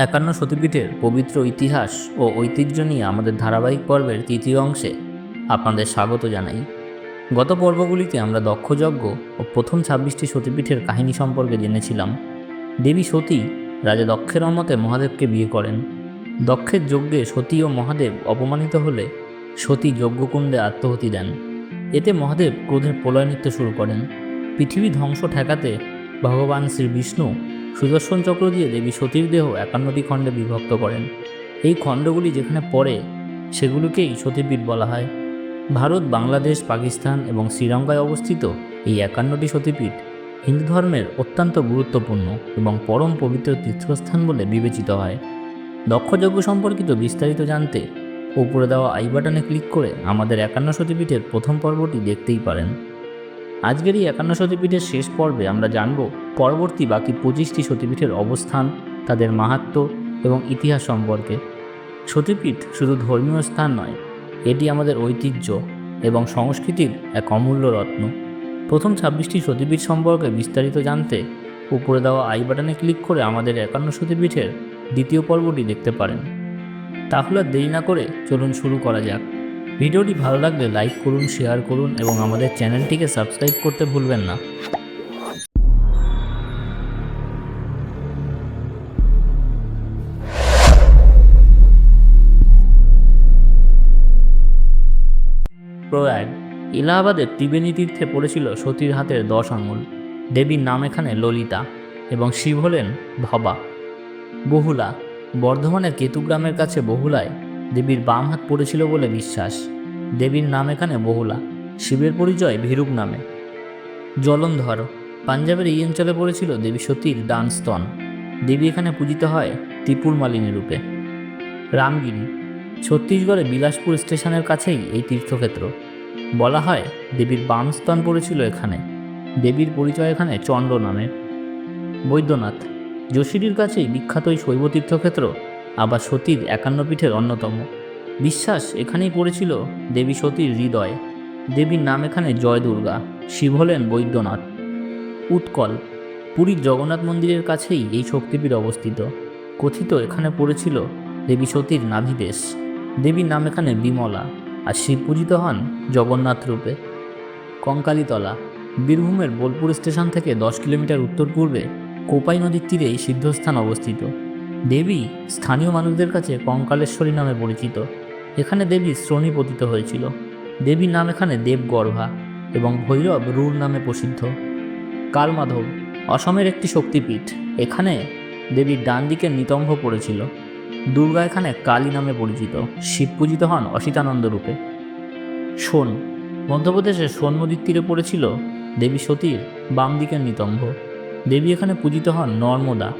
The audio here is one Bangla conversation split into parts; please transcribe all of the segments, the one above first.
একান্ন সতীপীঠের পবিত্র ইতিহাস ও ঐতিহ্য নিয়ে আমাদের ধারাবাহিক পর্বের তৃতীয় অংশে আপনাদের স্বাগত জানাই। গত পর্বগুলিতে আমরা দক্ষযজ্ঞ ও প্রথম ছাব্বিশটি সতীপীঠের কাহিনী সম্পর্কে জেনেছিলাম। দেবী সতী রাজা দক্ষের অমতে মহাদেবকে বিয়ে করেন। দক্ষের যজ্ঞে সতী ও মহাদেব অপমানিত হলে সতী যজ্ঞকুণ্ডে আত্মহতি দেন। এতে মহাদেব ক্রোধের প্রলয় নৃত্য শুরু করেন। পৃথিবী ধ্বংস ঠেকাতে ভগবান শ্রী বিষ্ণু সুদর্শন চক্র দিয়ে দেবী সতীর দেহ একান্নটি খণ্ডে বিভক্ত করেন। এই খণ্ডগুলি যেখানে পড়ে, সেগুলিকেই সতীপীঠ বলা হয়। ভারত, বাংলাদেশ, পাকিস্তান এবং শ্রীলঙ্কায় অবস্থিত এই একান্নটি সতীপীঠ হিন্দু ধর্মের অত্যন্ত গুরুত্বপূর্ণ এবং পরম পবিত্র তীর্থস্থান বলে বিবেচিত হয়। দক্ষযজ্ঞ সম্পর্কিত বিস্তারিত জানতে উপরে দেওয়া আই বাটনে ক্লিক করে আমাদের একান্ন সতীপীঠের প্রথম পর্বটি দেখতেই পারেন। আজকের এই একান্ন সতীপীঠের শেষ পর্বে আমরা জানব পরবর্তী বাকি পঁচিশটি সতীপীঠের অবস্থান, তাদের মাহাত্ম্য এবং ইতিহাস সম্পর্কে। সতীপীঠ শুধু ধর্মীয় স্থান নয়, এটি আমাদের ঐতিহ্য এবং সংস্কৃতির এক অমূল্য রত্ন। প্রথম ছাব্বিশটি সতীপীঠ সম্পর্কে বিস্তারিত জানতে উপরে দেওয়া আই বাটনে ক্লিক করে আমাদের একান্ন সতীপীঠের দ্বিতীয় পর্বটি দেখতে পারেন। তাহলে দেরি না করে চলুন শুরু করা যাক। ভিডিওটি ভালো লাগলে লাইক করুন, শেয়ার করুন এবং আমাদের চ্যানেলটিকে সাবস্ক্রাইব করতে ভুলবেন না। প্রয়াগ এলাহাবাদের ত্রিবেণী তীর্থে পড়েছিল সতীর হাতের দশ আঙুল, দেবীর নাম এখানে ললিতা এবং শিব হলেন ভবা। বহুলা, বর্ধমানের কেতুগ্রামের কাছে বহুলায় দেবীর বাম হাত পড়েছিল বলে বিশ্বাস। দেবীর নাম এখানে বহুলা। শিবের পরিচয় ভীরুক নামে। জলন্ধর, পাঞ্জাবের এই অঞ্চলে পড়েছিল দেবী সতীর ডান স্তন। দেবী এখানে পূজিত হয় ত্রিপুর মালিনী রূপে। রামগিরি ছত্তিশগড়ে বিলাসপুর স্টেশনের কাছেই এই তীর্থক্ষেত্র। বলা হয় দেবীর বাম স্তন পড়েছিল এখানে। দেবীর পরিচয় এখানে চন্দ্র নামে। বৈদ্যনাথ যোশীরির কাছেই বিখ্যাত এই শৈব তীর্থক্ষেত্র আবার সতীর একান্ন পীঠের অন্যতম। বিশ্বাস এখানেই পড়েছিল দেবী সতীর হৃদয়। দেবীর নাম এখানে জয় দুর্গা শিব হলেন বৈদ্যনাথ। উৎকল, পুরীর জগন্নাথ মন্দিরের কাছেই এই শক্তিপীঠ অবস্থিত। কথিত এখানে পড়েছিল দেবী সতীর নাভিদেশ দেবীর নাম এখানে বিমলা, আর শিব পূজিত হন জগন্নাথ রূপে। কঙ্কালীতলা, বীরভূমের বোলপুর স্টেশন থেকে দশ কিলোমিটার উত্তর পূর্বে কোপাই নদীর তীরে এই সিদ্ধস্থান অবস্থিত। দেবী স্থানীয় মানুষদের কাছে কঙ্কালেশ্বরী নামে পরিচিত। এখানে দেবী শ্রোণী পতিত হয়েছিল। দেবীর নাম এখানে দেবগর্ভা এবং ভৈরব রুর নামে প্রসিদ্ধ। কালমাধব অসমের একটি শক্তিপীঠ। এখানে দেবীর ডান দিকে নিতম্ভ পড়েছিল। দুর্গা এখানে কালী নামে পরিচিত। শিব পূজিত হন অসিতানন্দ রূপে। সোন মধ্যপ্রদেশে সোন নদীর তীরে পড়েছিল দেবী সতীর বাম দিকের নিতম্ভ দেবী এখানে পূজিত হন নর্মদা।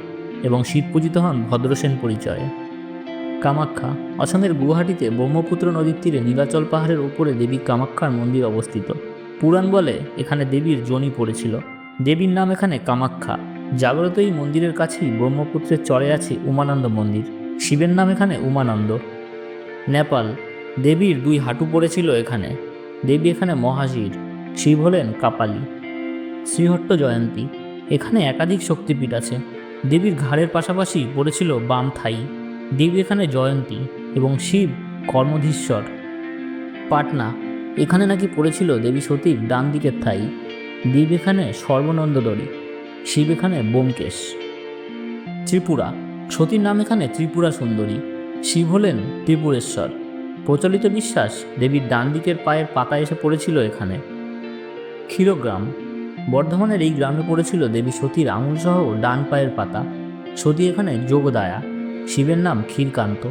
এবং শিব পূজিত হন ভদ্রসেন পরিচয়ে। কামাখ্যা অসমের গুয়াহাটিতে ব্রহ্মপুত্র নদীর তীরে নীলাচল পাহাড়ের উপরে দেবী কামাখ্যার মন্দির অবস্থিত। পুরাণ বলে এখানে দেবীর জনি পড়েছিল। দেবীর নাম এখানে কামাখ্যা। জাগ্রত এই মন্দিরের কাছেই ব্রহ্মপুত্রের চরে আছে উমানন্দ মন্দির। শিবের নাম এখানে উমানন্দ। নেপাল, দেবীর দুই হাঁটু পড়েছিল এখানে। দেবী এখানে মহাশির, শিব হলেন কাপালি। শ্রীহট্ট জয়ন্তী। এখানে একাধিক শক্তিপীঠ আছে। দেবীর ঘাড়ের পাশাপাশি পড়েছিল বাম থাই, দেবী এখানে জয়ন্তী এবং শিব কর্মধীশ্বর। পাটনা, এখানে নাকি পড়েছিল দেবী সতীর ডান দিকের থাই, দেবী এখানে সর্বনন্দদরী, শিব এখানে বোমকেশ ত্রিপুরা, সতীর নাম এখানে ত্রিপুরা সুন্দরী, শিব হলেন ত্রিপুরেশ্বর। প্রচলিত বিশ্বাস দেবীর ডান দিকের পায়ের পাতা এসে পড়েছিল এখানে। ক্ষীরগ্রাম বর্ধমানের এই গ্রামে পড়েছিল দেবী সতীর আঙুলসহ ডান পায়ের পাতা। সতী এখানে যোগদায়া। শিবের নাম ক্ষীরকান্ত।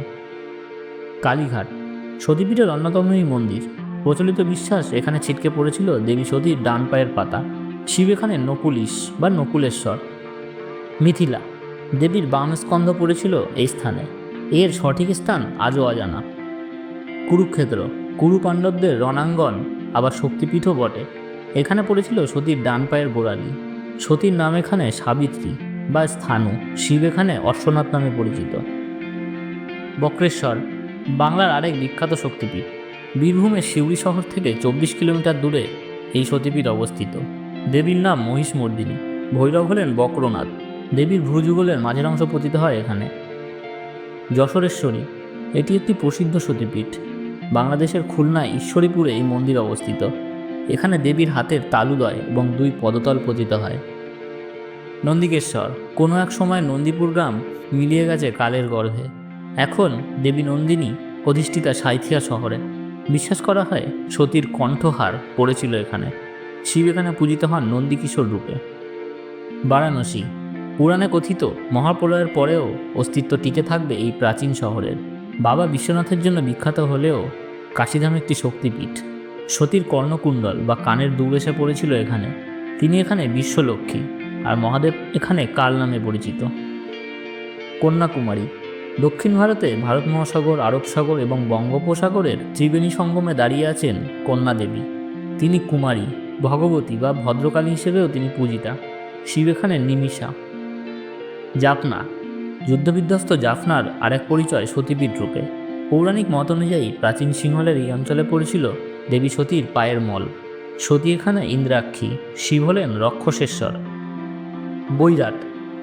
কালীঘাট। সতীপীঠের অন্যতম এই মন্দির। প্রচলিত বিশ্বাস এখানে ছিটকে পড়েছিল দেবী সতীর ডান পায়ের পাতা। শিব এখানে নকুলিশ বা নকুলেশ্বর। মিথিলা। দেবীর বাম স্কন্ধ পড়েছিল এই স্থানে। এর সঠিক স্থান আজও অজানা। কুরুক্ষেত্র। কুরু পাণ্ডবদের রণাঙ্গন, আবার শক্তিপীঠও বটে। এখানে পড়েছিল সতীর ডান পায়ের গোড়ালি। সতীর নাম এখানে সাবিত্রী বা স্থানু। শিব এখানে অশ্বনাথ নামে পরিচিত। বক্রেশ্বর, বাংলার আরেক বিখ্যাত শক্তিপীঠ। বীরভূমের সিউড়ি শহর থেকে চব্বিশ কিলোমিটার দূরে এই সতীপীঠ অবস্থিত। দেবীর নাম মহিষমর্দিনী। ভৈরব হলেন বক্রনাথ। দেবীর ভ্রুযুগলের মাঝের অংশ পতিত হয় এখানে। যশোরেশ্বরী, এটি একটি প্রসিদ্ধ সতীপীঠ। বাংলাদেশের খুলনা ঈশ্বরীপুরে এই মন্দির অবস্থিত। এখানে দেবীর হাতের তালুদয় এবং দুই পদতল পতিত হয়। নন্দিকেশ্বর, কোনো এক সময় নন্দীপুর গ্রাম মিলিয়ে গেছে কালের গর্ভে। এখন দেবী নন্দিনী অধিষ্ঠিতা সাঁইথিয়া শহরে। বিশ্বাস করা হয় সতীর কণ্ঠহার পড়েছিল এখানে। শিব এখানে পূজিত হন নন্দিকিশোর রূপে। বারাণসী, পুরাণে কথিত মহাপ্রলয়ের পরেও অস্তিত্ব টিকে থাকবে এই প্রাচীন শহরের। বাবা বিশ্বনাথের জন্য বিখ্যাত হলেও কাশীধাম একটি শক্তিপীঠ। সতীর কর্ণকুণ্ডল বা কানের দুল এসে পড়েছিল এখানে। তিনি এখানে বিশ্বলক্ষ্মী আর মহাদেব এখানে কাল নামে পরিচিত। কন্যাকুমারী, দক্ষিণ ভারতে ভারত মহাসাগর, আরব সাগর এবং বঙ্গোপসাগরের ত্রিবেণী সঙ্গমে দাঁড়িয়ে আছেন কন্যা দেবী তিনি কুমারী, ভগবতী বা ভদ্রকালী হিসেবেও তিনি পূজিতা। শিব এখানে নিমিষা। জাফনা, যুদ্ধবিধ্বস্ত জাফনার আরেক পরিচয় সতীপীঠ রূপে। পৌরাণিক মত অনুযায়ী প্রাচীন সিংহলের এই অঞ্চলে পড়েছিল দেবী সতীর পায়ের মল। সতী এখানে ইন্দ্রাক্ষী, শিব হলেন রক্ষসেশ্বর। বৈরাট,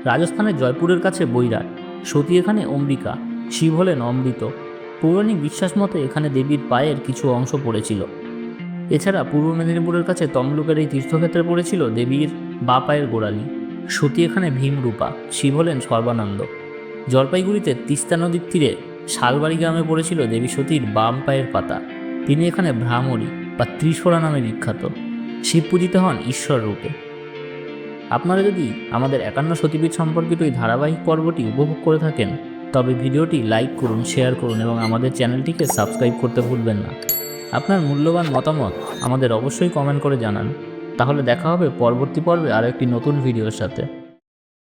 রাজস্থানের জয়পুরের কাছে বৈরাট। সতী এখানে অম্বিকা, শিব হলেন অমৃত। পৌরাণিক বিশ্বাস মতে এখানে দেবীর পায়ের কিছু অংশ পড়েছিল। এছাড়া পূর্ব মেদিনীপুরের কাছে তমলুকের এই তীর্থক্ষেত্রে পড়েছিল দেবীর বা পায়ের গোড়ালি। সতী এখানে ভীমরূপা, শিব হলেন সর্বানন্দ। জলপাইগুড়িতে তিস্তা নদীর তীরে শালবাড়ি গ্রামে পড়েছিল দেবী সতীর বাম পায়ের পাতা। তিনি এখানে ভ্রামরী বা ত্রিশোরা নামে বিখ্যাত। শিব পূজিত হন ঈশ্বর রূপে। আপনারা যদি আমাদের একান্ন সতীপীঠ সম্পর্কিত এই ধারাবাহিক পর্বটি উপভোগ করে থাকেন, তবে ভিডিওটি লাইক করুন, শেয়ার করুন এবং আমাদের চ্যানেলটিকে সাবস্ক্রাইব করতে ভুলবেন না। আপনার মূল্যবান মতামত আমাদের অবশ্যই কমেন্ট করে জানান। তাহলে দেখা হবে পরবর্তী পর্বে আরও একটি নতুন ভিডিওর সাথে।